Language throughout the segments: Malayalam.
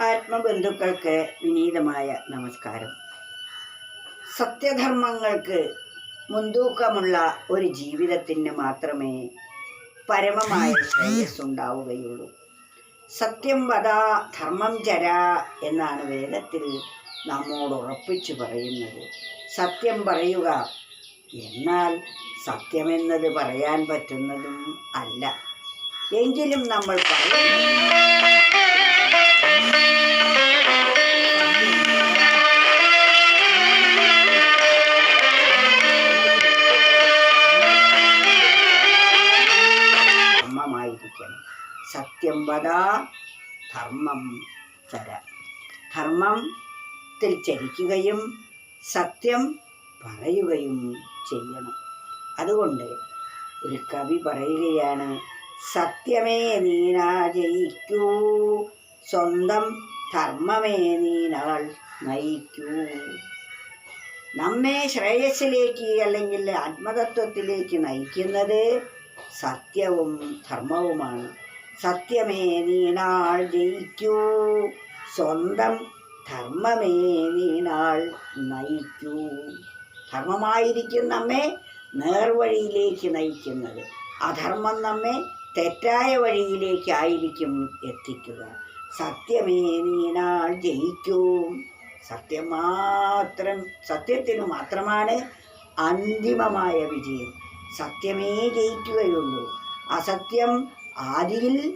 ആത്മബന്ധുക്കൾക്ക് വിനീതമായ നമസ്കാരം. സത്യധർമ്മങ്ങൾക്ക് മുൻതൂക്കമുള്ള ഒരു ജീവിതത്തിന് മാത്രമേ പരമമായ ശ്രേയസ് ഉണ്ടാവുകയുള്ളൂ സത്യം വധാ ധർമ്മം ചര എന്നാണ് വേദത്തിൽ നമ്മോട് ഉറപ്പിച്ചു പറയുന്നത്. സത്യം പറയുക എന്നാൽ സത്യമെന്നത് പറയാൻ പറ്റുന്നതും അല്ല. എങ്കിലും നമ്മൾ പറയുന്നു ധർമ്മമായിരിക്കണം. സത്യം വത ധർമ്മം ചര. ധർമ്മത്തിൽ ചരിക്കുകയും സത്യം പറയുകയും ചെയ്യണം. അതുകൊണ്ട് ഒരു കവി പറയുകയാണ് സത്യമേ നീനാ ജയിക്കൂ സ്വന്തം ധർമ്മമേ നീനാൾ നയിക്കൂ. നമ്മെ ശ്രേയസ്സിലേക്ക് അല്ലെങ്കിൽ ആത്മതത്വത്തിലേക്ക് നയിക്കുന്നത് സത്യവും ധർമ്മവുമാണ്. സത്യമേ നീനാൾ ജയിക്കൂ. സ്വന്തം ധർമ്മമേ നീനാൾ നയിക്കൂ. ധർമ്മമായിരിക്കും നമ്മെ നേർവഴിയിലേക്ക് നയിക്കുന്നത്. അധർമ്മം നമ്മെ തെറ്റായ വഴിയിലേക്കായിരിക്കും എത്തിക്കുക. സത്യമേ നീനാൾ ജയിക്കൂ. സത്യം മാത്രം സത്യത്തിന് മാത്രമാണ് അന്തിമമായ വിജയം. സത്യമേ ജയിക്കുകയുള്ളൂ. അസത്യം ആദിയിൽ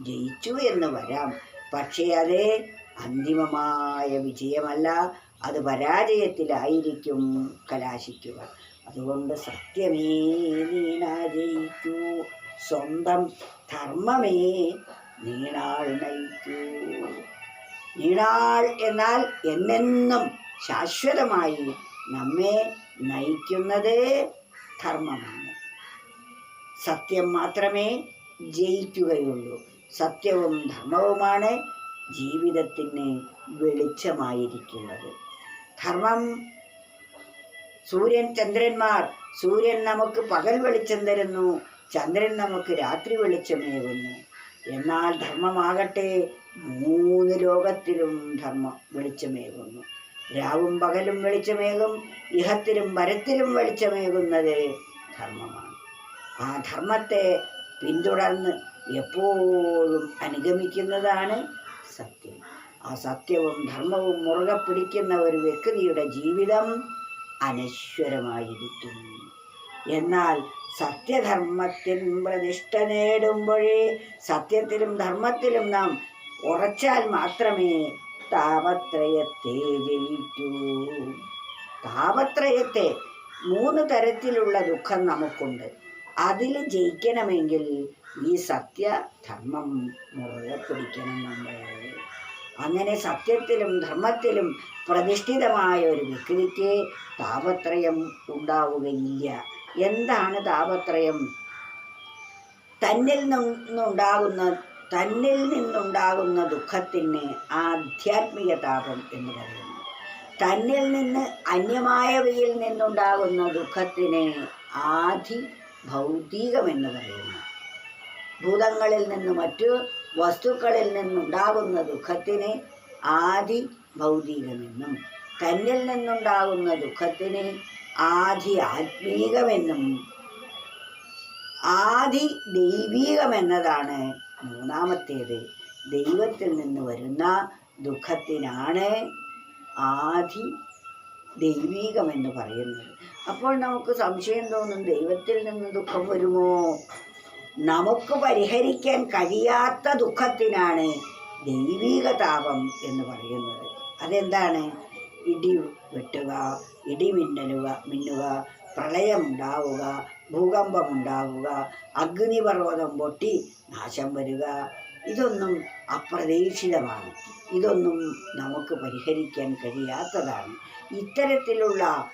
ജയിച്ചു എന്ന് വരാം. പക്ഷേ അത് അന്തിമമായ വിജയമല്ല അത് പരാജയത്തിലായിരിക്കും കലാശിക്കുക. അതുകൊണ്ട് സത്യമേ നീനാ ജയിക്കൂ. സ്വന്തം ധർമ്മമേ നീണാൾ നയിക്കൂ. നീണാൾ എന്നാൽ എന്നെന്നും ശാശ്വതമായി നമ്മെ നയിക്കുന്നത് ധർമ്മമാണ്. സത്യം മാത്രമേ ജയിക്കുകയുള്ളൂ. സത്യവും ധർമ്മവുമാണ് ജീവിതത്തിന് വെളിച്ചമായിരിക്കുന്നത്. ധർമ്മം സൂര്യൻ ചന്ദ്രന്മാർ സൂര്യൻ നമുക്ക് പകൽ വെളിച്ചം തരുന്നു ചന്ദ്രൻ നമുക്ക് രാത്രി വെളിച്ചമേകുന്നു. എന്നാൽ ധർമ്മമാകട്ടെ മൂന്ന് ലോകത്തിലും ധർമ്മം വെളിച്ചമേകുന്നു. രാവും പകലും വെളിച്ചമേകും ഇഹത്തിലും വരത്തിലും വെളിച്ചമേകുന്നത് ധർമ്മമാണ്. ആ ധർമ്മത്തെ പിന്തുടർന്ന് എപ്പോഴും അനുഗമിക്കുന്നതാണ് സത്യം. ആ സത്യവും ധർമ്മവും മുറുകെ പിടിക്കുന്ന ഒരു വ്യക്തിയുടെ ജീവിതം അനശ്വരമായിരിക്കും. എന്നാൽ സത്യധർമ്മത്തിൽ പ്രതിഷ്ഠ നേടുമ്പോഴേ സത്യത്തിലും ധർമ്മത്തിലും നാം ഉറച്ചാൽ മാത്രമേ താപത്രയത്തെ ജയിക്കൂ. താപത്രയത്തെ മൂന്ന് തരത്തിലുള്ള ദുഃഖം നമുക്കുണ്ട്. അതിൽ ജയിക്കണമെങ്കിൽ ഈ സത്യധർമ്മം മുറുകെ പിടിക്കണം നമ്മൾ. അങ്ങനെ സത്യത്തിലും ധർമ്മത്തിലും പ്രതിഷ്ഠിതമായ ഒരു വ്യക്തിക്ക് താപത്രയം ഉണ്ടാവുകയില്ല. എന്താണ് താപത്രയം തന്നിൽ നിന്നുണ്ടാകുന്ന തന്നിൽ നിന്നുണ്ടാകുന്ന ദുഃഖത്തിന് ആധ്യാത്മിക താപം എന്ന് പറയുന്നു. തന്നിൽ നിന്ന് അന്യമായവയിൽ നിന്നുണ്ടാകുന്ന ദുഃഖത്തിന് ആധി ഭൗതികമെന്ന് പറയുന്നു. ഭൂതങ്ങളിൽ നിന്ന് മറ്റു വസ്തുക്കളിൽ നിന്നുണ്ടാകുന്ന ദുഃഖത്തിന് ആദി ഭൗതികമെന്നും തന്നിൽ നിന്നുണ്ടാകുന്ന ദുഃഖത്തിന് ആദി ആത്മീകമെന്നും ആദി ദൈവീകമെന്നതാണ് മൂന്നാമത്തേത്. ദൈവത്തിൽ നിന്ന് വരുന്ന ദുഃഖത്തിനാണ് ആദി ദൈവീകമെന്ന് പറയുന്നത്. അപ്പോൾ നമുക്ക് സംശയം തോന്നും ദൈവത്തിൽ നിന്ന് ദുഃഖം വരുമോ? നമുക്ക് പരിഹരിക്കാൻ കഴിയാത്ത ദുഃഖത്തിനാണ് ദൈവീക താപം എന്ന് പറയുന്നത്. അതെന്താണ്? ഇടി വെട്ടുക ഇടി മിന്നലുക മിന്നുക പ്രളയമുണ്ടാവുക ഭൂകമ്പമുണ്ടാവുക അഗ്നിപർവതം പൊട്ടി നാശം വരിക. ഇതൊന്നും അപ്രതീക്ഷിതമാണ്. ഇതൊന്നും നമുക്ക് പരിഹരിക്കാൻ കഴിയാത്തതാണ്. ഇത്തരത്തിലുള്ള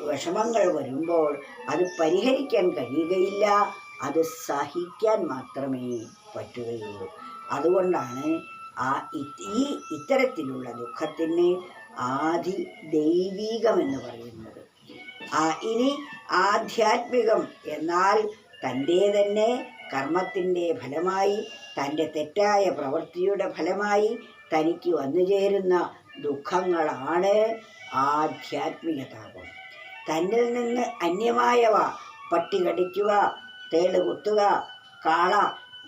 വിഷമങ്ങൾ വരുമ്പോൾ അത് പരിഹരിക്കാൻ കഴിയുകയില്ല. അത് സഹിക്കാൻ മാത്രമേ പറ്റുകയുള്ളൂ. അതുകൊണ്ടാണ് ആ ഈ ഇത്തരത്തിലുള്ള ദുഃഖത്തിന് ആദി ദൈവീകം എന്ന് പറയുന്നത് ഇനി ആധ്യാത്മികം എന്നാൽ തന്റെ തന്നെ കർമ്മത്തിന്റെ ഫലമായി തന്റെ തെറ്റായ പ്രവൃത്തിയുടെ ഫലമായി തനിക്ക് വന്നു ചേരുന്ന ദുഃഖങ്ങളാണ് ആധ്യാത്മിക താപം തന്നിൽ നിന്ന് അന്യമായവ പട്ടി കടിക്കുക തേൾ കുത്തുക കാള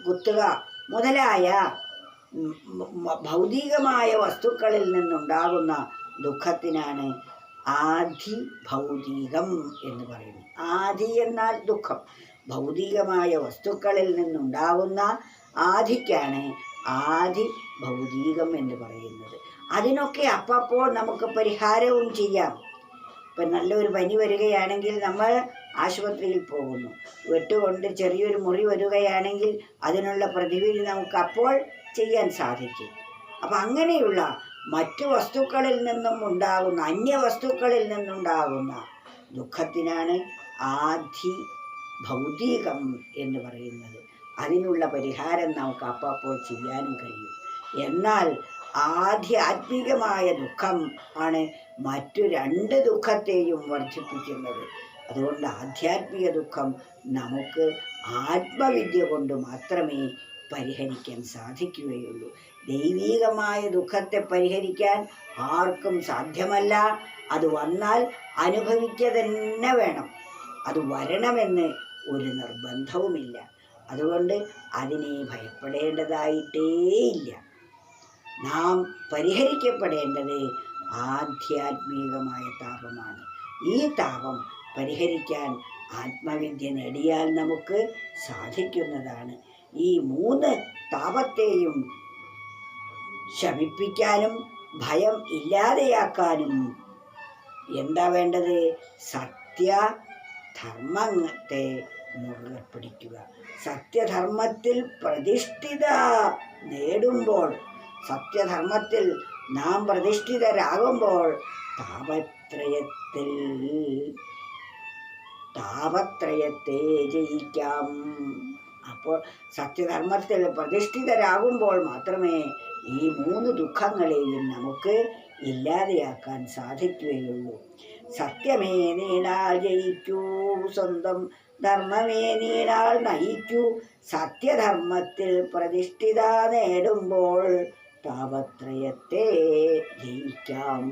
കുത്തുക മുതലായ ഭൗതികമായ വസ്തുക്കളിൽ നിന്നുണ്ടാകുന്ന ദുഃഖത്തിനാണ് ആധി ഭൗതികം എന്ന് പറയുന്നത്. ആധി എന്നാൽ ദുഃഖം. ഭൗതികമായ വസ്തുക്കളിൽ നിന്നുണ്ടാകുന്ന ആധിക്കാണ് ആധി ഭൗതികം എന്ന് പറയുന്നത്. അതിനൊക്കെ അപ്പപ്പോൾ നമുക്ക് പരിഹാരവും ചെയ്യാം. ഇപ്പം നല്ലൊരു പനി വരികയാണെങ്കിൽ നമ്മൾ ആശുപത്രിയിൽ പോകുന്നു. വെട്ടുകൊണ്ട് ചെറിയൊരു മുറി വരികയാണെങ്കിൽ അതിനുള്ള പ്രതിവിധി നമുക്ക് അപ്പോൾ ചെയ്യാൻ സാധിക്കും. അപ്പം അങ്ങനെയുള്ള മറ്റു വസ്തുക്കളിൽ നിന്നും ഉണ്ടാകുന്ന അന്യ അന്യവസ്തുക്കളിൽ നിന്നുണ്ടാകുന്ന ദുഃഖത്തിനാണ് ആധി ഭൗതികം എന്ന് പറയുന്നത്. അതിനുള്ള പരിഹാരം നമുക്ക് അപ്പപ്പോൾ ചെയ്യാനും കഴിയും. എന്നാൽ ആധ്യാത്മികമായ ദുഃഖം ആണ് മറ്റു രണ്ട് ദുഃഖത്തെയും വർദ്ധിപ്പിക്കുന്നത്. അതുകൊണ്ട് ആധ്യാത്മിക ദുഃഖം നമുക്ക് ആത്മവിദ്യ കൊണ്ട് മാത്രമേ പരിഹരിക്കാൻ സാധിക്കുകയുള്ളൂ. ദൈവീകമായ ദുഃഖത്തെ പരിഹരിക്കാൻ ആർക്കും സാധ്യമല്ല. അത് വന്നാൽ അനുഭവിക്കുക തന്നെ വേണം. അത് വരണമെന്ന് ഒരു നിർബന്ധവുമില്ല. അതുകൊണ്ട് അതിനെ ഭയപ്പെടേണ്ടതായിട്ടേയില്ല. നാം പരിഹരിക്കപ്പെടേണ്ടത് ആധ്യാത്മികമായ താപമാണ്. ഈ താപം പരിഹരിക്കാൻ ആത്മവിദ്യ നേടിയാൽ നമുക്ക് സാധിക്കുന്നതാണ്. ഈ മൂന്ന് താപത്തെയും ശമിപ്പിക്കാനും ഭയം ഇല്ലാതെയാക്കാനും എന്താ വേണ്ടത്? സത്യ ധർമ്മത്തെ മുറുകെ പിടിക്കുക. സത്യധർമ്മത്തിൽ പ്രതിഷ്ഠിത നേടുമ്പോൾ സത്യധർമ്മത്തിൽ നാം പ്രതിഷ്ഠിതരാകുമ്പോൾ താപത്രയത്തിൽ താപത്രയത്തെ ജയിക്കാം. സത്യധർമ്മത്തിൽ പ്രതിഷ്ഠിതരാകുമ്പോൾ മാത്രമേ ഈ മൂന്ന് ദുഃഖങ്ങളെയും നമുക്ക് ഇല്ലാതെയാക്കാൻ സാധിക്കുകയുള്ളൂ. സത്യമേ നീണാൾ ജയിക്കൂ സ്വന്തം ധർമ്മമേ നീണാൾ നയിക്കൂ സത്യധർമ്മത്തിൽ പ്രതിഷ്ഠിത നേടുമ്പോൾ താപത്രയത്തെ ജയിക്കാം.